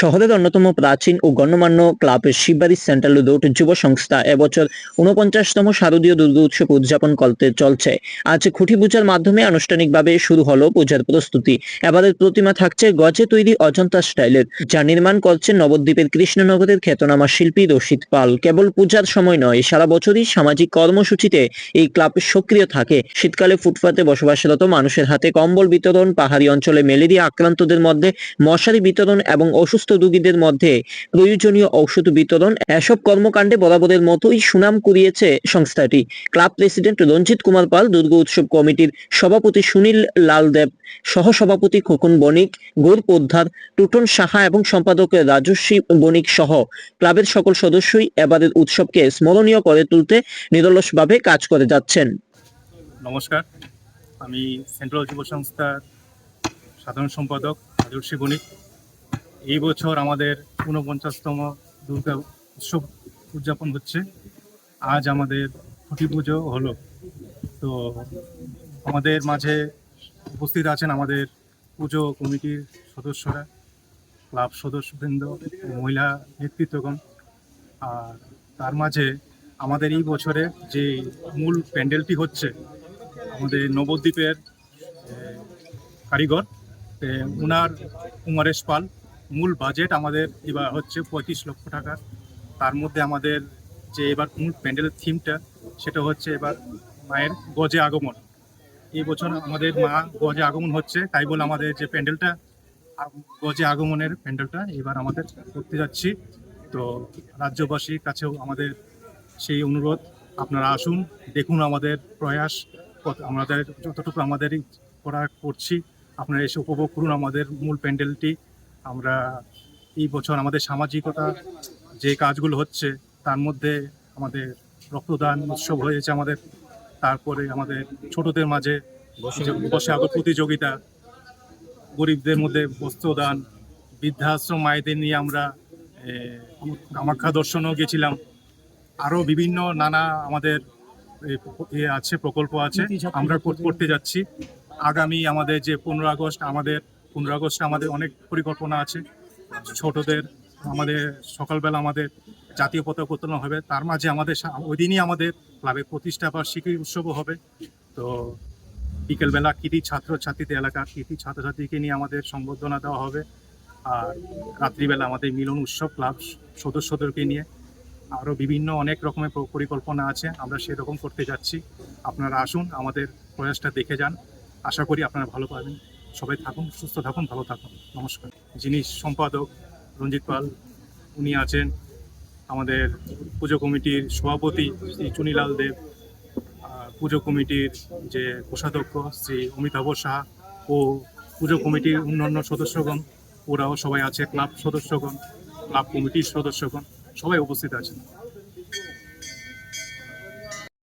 শহরের অন্যতম প্রাচীন ও গণ্যমান্য ক্লাব শিববাড়ি সেন্ট্রাল রোড যুব সংস্থা এবছর উনপঞ্চাশতম শারদীয় দুর্গ উৎসব উদযাপন করতে চলছে। আজ খুঁটি পূজার মাধ্যমে আনুষ্ঠানিকভাবে শুরু হলো পূজার প্রস্তুতি। এবারের প্রতিমা থাকছে গজে তৈরি অজন্তা স্টাইলের, যা নির্মাণ করছে নবদ্বীপের কৃষ্ণনগরের খ্যাতনামা শিল্পী রশিদ পাল। কেবল পূজার সময় নয়, সারা বছরই সামাজিক কর্মসূচিতে এই ক্লাব সক্রিয় থাকে। শীতকালে ফুটপাতে বসবাসরত মানুষের হাতে কম্বল বিতরণ, পাহাড়ি অঞ্চলে ম্যালেরিয়া আক্রান্তদের মধ্যে মশারি বিতরণ এবং অসুস্থ রোগীদের মধ্যে প্রয়োজনীয় ঔষধ বিতরণ, এসব কর্মকাণ্ডে বরাবরের মতোই সুনাম কুড়িয়েছে সংস্থাটি। ক্লাব প্রেসিডেন্ট রঞ্জিত কুমার পাল, দুর্গা উৎসব কমিটির সভাপতি সুনীল লাল দেব সহসভাপতি খোকন বণিক, গৌর পোদ্দার, টুটন সাহা এবং সম্পাদক রাজস্বী বণিক সহ ক্লাবের সকল সদস্যই এবারের উৎসবকে স্মরণীয় করে তুলতে নিরলসভাবে কাজ করে যাচ্ছেন। নমস্কার। আমি সেন্ট্রাল যুব সংস্থার সাধারণ সম্পাদক রাজর্ষি বণিক। এই বছর আমাদের ঊনপঞ্চাশতম দুর্গা উৎসব উদযাপন হচ্ছে। আজ আমাদের খুঁটি পুজো হলো। তো আমাদের মাঝে উপস্থিত আছেন আমাদের পুজো কমিটির সদস্যরা, ক্লাব সদস্যবৃন্দ, মহিলা নেতৃত্বগণ। আর তার মাঝে আমাদের এই বছরে যে মূল প্যান্ডেলটি হচ্ছে, আমাদের নবদ্বীপের কারিগর উনার কুমারেশ পাল। মূল বাজেট আমাদের এবার হচ্ছে পঁয়ত্রিশ লক্ষ টাকা। তার মধ্যে আমাদের যে এবার মূল প্যান্ডেলের থিমটা সেটা হচ্ছে এবার মায়ের গজে আগমন। এই বছর আমাদের মা গজে আগমন হচ্ছে, তাই বলে আমাদের যে প্যান্ডেলটা গজে আগমনের প্যান্ডেলটা এবার আমাদের করতে যাচ্ছি। তো রাজ্যবাসীর কাছেও আমাদের সেই অনুরোধ, আপনারা আসুন, দেখুন আমাদের প্রয়াস আমাদের, যতটুকু আমাদের করা করছি, আপনারা এসে উপভোগ করুন আমাদের মূল প্যান্ডেলটি। আমরা এই বছর আমাদের সামাজিকতা যে কাজগুলো হচ্ছে, তার মধ্যে আমাদের রক্তদান উৎসব হয়েছে আমাদের। তারপরে আমাদের ছোটদের মাঝে বসে আগর প্রতিযোগিতা, গরিবদের মধ্যে বস্ত্রদান, বৃদ্ধাশ্রম মায়েদের নিয়ে আমরা কামাখ্যা দর্শনও গেছিলাম। আরও বিভিন্ন নানা আমাদের আছে, প্রকল্প আছে। আমরা কর- করতে যাচ্ছি। আগামী আমাদের যে পনেরো আগস্ট আমাদের পনেরো আগস্টে আমাদের অনেক পরিকল্পনা আছে। ছোটদের আমাদের সকালবেলা আমাদের জাতীয় পতাকা উত্তোলন হবে। তার মাঝে আমাদের ওই দিনই আমাদের ক্লাবের প্রতিষ্ঠা বা বার্ষিকী উৎসবও হবে। তো বিকেলবেলা কৃতি ছাত্রছাত্রীদের এলাকার কৃতি ছাত্রছাত্রীকে নিয়ে আমাদের সংবর্ধনা দেওয়া হবে। আর রাত্রিবেলা আমাদের মিলন উৎসব ক্লাব সদস্যদেরকে নিয়ে। আরও বিভিন্ন অনেক রকমের পরিকল্পনা আছে। আমরা সেরকম করতে যাচ্ছি। আপনারা আসুন, আমাদের প্রয়াসটা দেখে যান। আশা করি আপনারা ভালো পাবেন। সবাই থাকুন, সুস্থ থাকুন, ভালো থাকুন। নমস্কার। যিনি সম্পাদক রঞ্জিত পাল, উনি আছেন আমাদের পুজো কমিটির সভাপতি শ্রী চুনিলাল দেব পুজো কমিটির যে কোষাধ্যক্ষ শ্রী অমিতাভ সাহা ও পুজো কমিটির অন্যান্য সদস্যগণ, ওরাও সবাই আছে, ক্লাব সদস্যগণ, ক্লাব কমিটির সদস্যগণ, সবাই উপস্থিত আছেন।